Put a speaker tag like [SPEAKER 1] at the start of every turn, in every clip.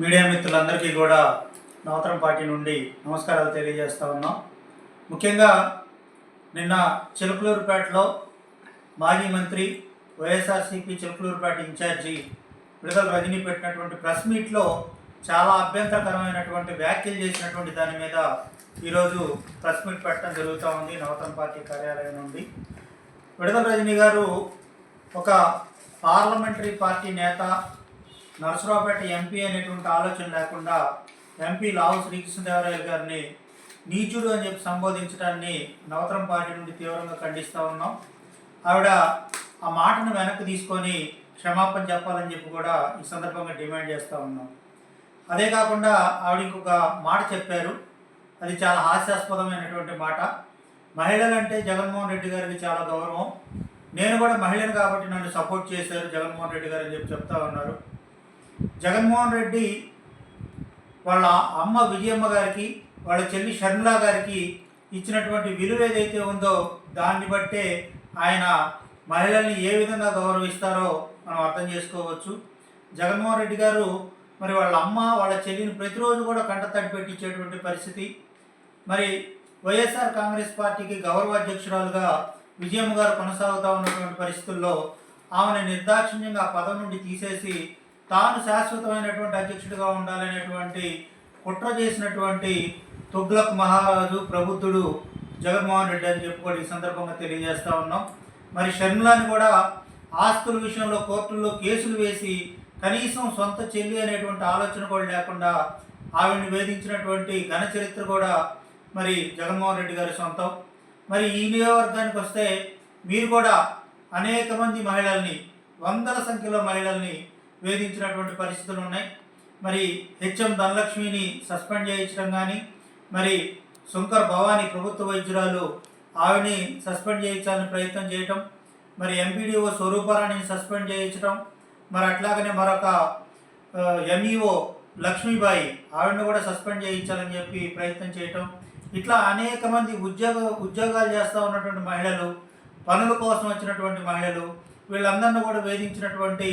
[SPEAKER 1] Media మిత్రులందరికీ కూడా నవతరం party నుండి నమస్కారాలు తెలియజేస్తా ఉన్నాం. ముఖ్యంగా నిన్న చిలుకలూరుపేటలో మాజీ మంత్రి వైఎస్ఆర్సీపీ చిలుకలూరుపేట ఇన్ఛార్జి విడుదల రజనీ పెట్టినటువంటి ప్రెస్ మీట్లో చాలా అభ్యంతరకరమైనటువంటి వ్యాఖ్యలు చేసినటువంటి దాని మీద ఈరోజు ప్రెస్ మీట్ పెట్టడం జరుగుతూ ఉంది నవతరం పార్టీ కార్యాలయం నుండి. విడుదల రజనీ గారు ఒక పార్లమెంటరీ పార్టీ నేత నరసరావుపేట ఎంపీ అనేటువంటి ఆలోచన లేకుండా ఎంపీ లావు శ్రీకృష్ణదేవరాయలు గారిని నీచుడు అని చెప్పి సంబోధించడాన్ని నవతరం పార్టీ నుండి తీవ్రంగా ఖండిస్తూ ఉన్నాం. ఆవిడ ఆ మాటను వెనక్కి తీసుకొని క్షమాపణ చెప్పాలని చెప్పి కూడా ఈ సందర్భంగా డిమాండ్ చేస్తూ ఉన్నాం. అదే కాకుండా ఆవిడ ఇంకొక మాట చెప్పారు. అది చాలా హాస్యాస్పదమైనటువంటి మాట. మహిళలంటే జగన్మోహన్ రెడ్డి గారికి చాలా గౌరవం. నేను కూడా మహిళను కాబట్టి నన్ను సపోర్ట్ చేశారు జగన్మోహన్ రెడ్డి గారు అని చెప్పి చెప్తా ఉన్నారు. జగన్మోహన్ రెడ్డి వాళ్ళ అమ్మ విజయమ్మ గారికి వాళ్ళ చెల్లి షర్మిల గారికి ఇచ్చినటువంటి విలువ ఏదైతే ఉందో దాన్ని బట్టే ఆయన మహిళల్ని ఏ విధంగా గౌరవిస్తారో మనం అర్థం చేసుకోవచ్చు. జగన్మోహన్ రెడ్డి గారు మరి వాళ్ళ అమ్మ వాళ్ళ చెల్లిని ప్రతిరోజు కూడా కంటతడి పెట్టించేటువంటి పరిస్థితి. మరి వైఎస్ఆర్ కాంగ్రెస్ పార్టీకి గౌరవ అధ్యక్షురాలుగా విజయమ్మ గారు కొనసాగుతూ ఉన్నటువంటి పరిస్థితుల్లో ఆమెను నిర్దాక్షిణ్యంగా ఆ పదవి నుండి తీసేసి తాను శాశ్వతమైనటువంటి అధ్యక్షుడిగా ఉండాలనేటువంటి కుట్ర చేసినటువంటి తుగ్లక్ మహారాజు ప్రబుద్ధుడు జగన్మోహన్ రెడ్డి అని చెప్పి కూడా ఈ సందర్భంగా తెలియజేస్తూ ఉన్నాం. మరి షర్మిలాని కూడా ఆస్తుల విషయంలో కోర్టుల్లో కేసులు వేసి కనీసం సొంత చెల్లి అనేటువంటి ఆలోచన కూడా లేకుండా ఆవిడని వేధించినటువంటి ఘన చరిత్ర కూడా మరి జగన్మోహన్ రెడ్డి గారి సొంతం. మరి ఈ నియోజకవర్గానికి వస్తే మీరు కూడా అనేక మంది మహిళల్ని వందల సంఖ్యలో మహిళల్ని వేధించినటువంటి పరిస్థితులు ఉన్నాయి. మరి హెచ్ఎం ధనలక్ష్మిని సస్పెండ్ చేయించడం కానీ మరి శంకర్ భవానీ ప్రభుత్వ వైద్యురాలు ఆవిడని సస్పెండ్ చేయించాలని ప్రయత్నం చేయటం మరి ఎంపీడీఓ స్వరూపారాణిని సస్పెండ్ చేయించడం మరి అట్లాగనే మరొక ఎంఈఓ లక్ష్మీబాయి ఆవిడని కూడా సస్పెండ్ చేయించాలని చెప్పి ప్రయత్నం చేయటం. ఇట్లా అనేక మంది ఉద్యోగ ఉద్యోగాలు చేస్తూ ఉన్నటువంటి మహిళలు పనుల కోసం వచ్చినటువంటి మహిళలు వీళ్ళందరినీ కూడా వేధించినటువంటి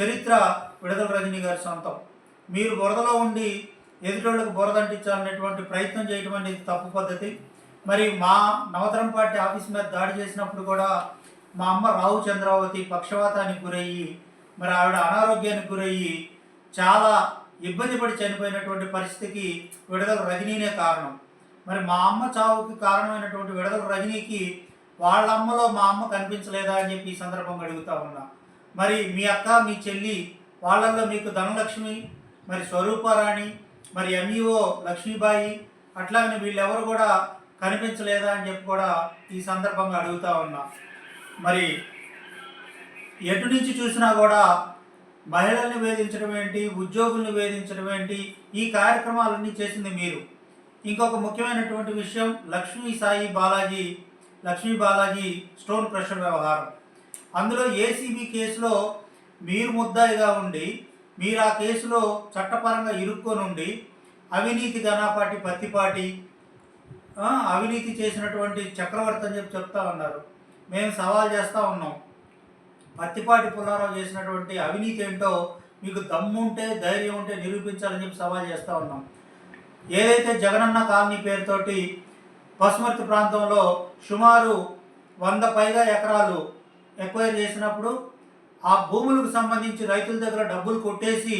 [SPEAKER 1] చరిత్ర విడుదల రజనీ గారి సొంతం. మీరు బురదలో ఉండి ఎదుటోళ్ళకు బురద అంటించాలనేటువంటి ప్రయత్నం చేయడం అనేది తప్పు పద్ధతి. మరి మా నవతరం పార్టీ ఆఫీస్ మీద దాడి చేసినప్పుడు కూడా మా అమ్మ రావు చంద్రావతి పక్షవాతానికి గురయ్యి మరి ఆవిడ అనారోగ్యానికి గురయ్యి చాలా ఇబ్బంది పడి చనిపోయినటువంటి పరిస్థితికి విడుదల రజనీనే కారణం. మరి మా అమ్మ చావుకి కారణమైనటువంటి విడుదల రజనీకి వాళ్ళ అమ్మలో మా అమ్మ కనిపించలేదా అని చెప్పి ఈ సందర్భంగా అడుగుతా ఉన్నా. మరి మీ అక్క మీ చెల్లి వాళ్ళల్లో మీకు ధనలక్ష్మి మరి స్వరూపారాణి మరి ఎంఈఓ లక్ష్మీబాయి అట్లాగని వీళ్ళెవరు కూడా కనిపించలేదా అని చెప్పి కూడా ఈ సందర్భంగా అడుగుతా ఉన్నా. మరి ఎటు నుంచి చూసినా కూడా మహిళల్ని వేధించడం ఏంటి ఉద్యోగుల్ని వేధించడం ఏంటి ఈ కార్యక్రమాలన్నీ చేసింది మీరు. ఇంకొక ముఖ్యమైనటువంటి విషయం లక్ష్మీ సాయి బాలాజీ లక్ష్మీ బాలాజీ స్టోన్ క్రషర్ వ్యవహారం. అందులో ఏసీబీ కేసులో మీరు ముద్దాయిగా ఉండి మీరు ఆ కేసులో చట్టపరంగా ఇరుక్కొని ఉండి అవినీతి ఘనాపాటి పత్తిపాటి అవినీతి చేసినటువంటి చక్రవర్తి అని చెప్పి చెప్తా ఉన్నారు. మేము సవాల్ చేస్తూ ఉన్నాం. పత్తిపాటి పుల్లారావు చేసినటువంటి అవినీతి ఏంటో మీకు దమ్ముంటే ధైర్యం ఉంటే నిరూపించాలని చెప్పి సవాల్ చేస్తూ ఉన్నాం. ఏదైతే జగనన్న కాలనీ పేరుతోటి పసుమర్తి ప్రాంతంలో సుమారు వంద పైగా ఎకరాలు ఎక్వైర్ చేసినప్పుడు ఆ భూములకు సంబంధించి రైతుల దగ్గర డబ్బులు కొట్టేసి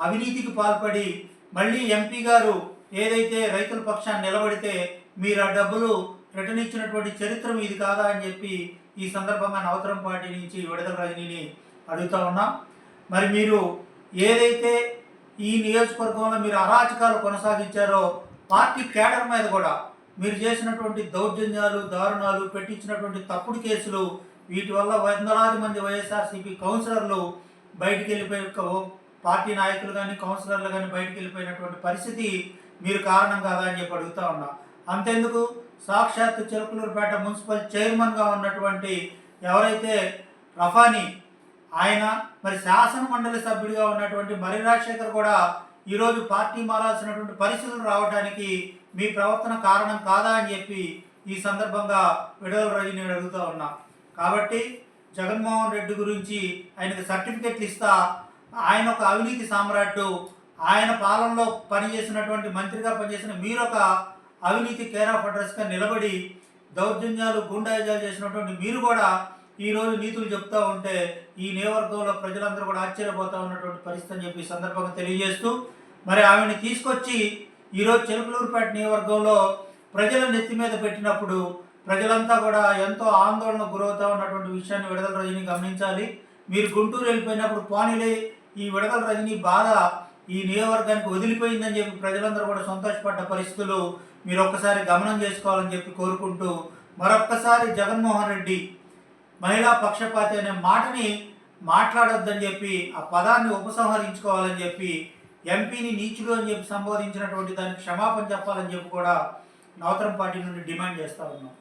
[SPEAKER 1] అవినీతికి పాల్పడి మళ్ళీ ఎంపీ గారు ఏదైతే రైతుల పక్షాన్ని నిలబడితే మీరు ఆ డబ్బులు రిటర్న్ ఇచ్చినటువంటి చరిత్ర మీది కాదా అని చెప్పి ఈ సందర్భంగా నవతరం పార్టీ నుంచి విడుదల రజనీని అడుగుతా ఉన్నాం. మరి మీరు ఏదైతే ఈ నియోజకవర్గంలో మీరు అరాచకాలు కొనసాగించారో పార్టీ కేడర్ మీద కూడా మీరు చేసినటువంటి దౌర్జన్యాలు దారుణాలు పెట్టించినటువంటి తప్పుడు కేసులు వీటి వల్ల వందలాది మంది వైఎస్ఆర్సీపీ కౌన్సిలర్లు బయటికి వెళ్ళిపోయి పార్టీ నాయకులు కానీ కౌన్సిలర్లు కానీ బయటికి వెళ్ళిపోయినటువంటి పరిస్థితి మీరు కారణం కాదా అని చెప్పి అడుగుతా ఉన్నా. అంతెందుకు? సాక్షాత్ చెరుకులూరుపేట మున్సిపల్ చైర్మన్గా ఉన్నటువంటి ఎవరైతే రఫానీ ఆయన మరి శాసన మండలి సభ్యుడిగా ఉన్నటువంటి మరి రాజశేఖర్ కూడా ఈరోజు పార్టీ మారాల్సినటువంటి పరిస్థితులు రావడానికి మీ ప్రవర్తన కారణం కాదా అని చెప్పి ఈ సందర్భంగా విడుదల రజని అడుగుతూ ఉన్నా. కాబట్టి జగన్మోహన్ రెడ్డి గురించి ఆయనకు సర్టిఫికెట్లు ఇస్తా ఆయన ఒక అవినీతి సామ్రాట్టు ఆయన పాలనలో పనిచేసినటువంటి మంత్రిగా పనిచేసిన మీరు ఒక అవినీతి కేర్ ఆఫ్ అడ్రస్గా నిలబడి దౌర్జన్యాలు గుండాయిజాలు చేసినటువంటి మీరు కూడా ఈరోజు నీతులు చెప్తూ ఉంటే ఈ నియోజకవర్గంలో ప్రజలందరూ కూడా ఆశ్చర్యపోతూ ఉన్నటువంటి పరిస్థితి అని చెప్పి సందర్భంగా తెలియజేస్తూ మరి ఆమెను తీసుకొచ్చి ఈరోజు చిలకలూరుపేట నియోజకవర్గంలో ప్రజల నెత్తి మీద పెట్టినప్పుడు ప్రజలంతా కూడా ఎంతో ఆందోళన గురవుతా ఉన్నటువంటి విషయాన్ని విడుదల రజని గమనించాలి. మీరు గుంటూరు వెళ్ళిపోయినప్పుడు పోనీలే ఈ విడుదల రజని బాధ ఈ నియోజకవర్గానికి వదిలిపోయిందని చెప్పి ప్రజలందరూ కూడా సంతోషపడ్డ పరిస్థితులు మీరు ఒక్కసారి గమనం చేసుకోవాలని చెప్పి కోరుకుంటూ మరొక్కసారి జగన్మోహన్ రెడ్డి మహిళా పక్షపాతి అనే మాటని మాట్లాడొద్దని చెప్పి ఆ పదాన్ని ఉపసంహరించుకోవాలని చెప్పి ఎంపీని నీచుడు అని చెప్పి సంబోధించినటువంటి దానికి క్షమాపణ చెప్పాలని చెప్పి కూడా నవతరం పార్టీ నుండి డిమాండ్ చేస్తా ఉన్నాం.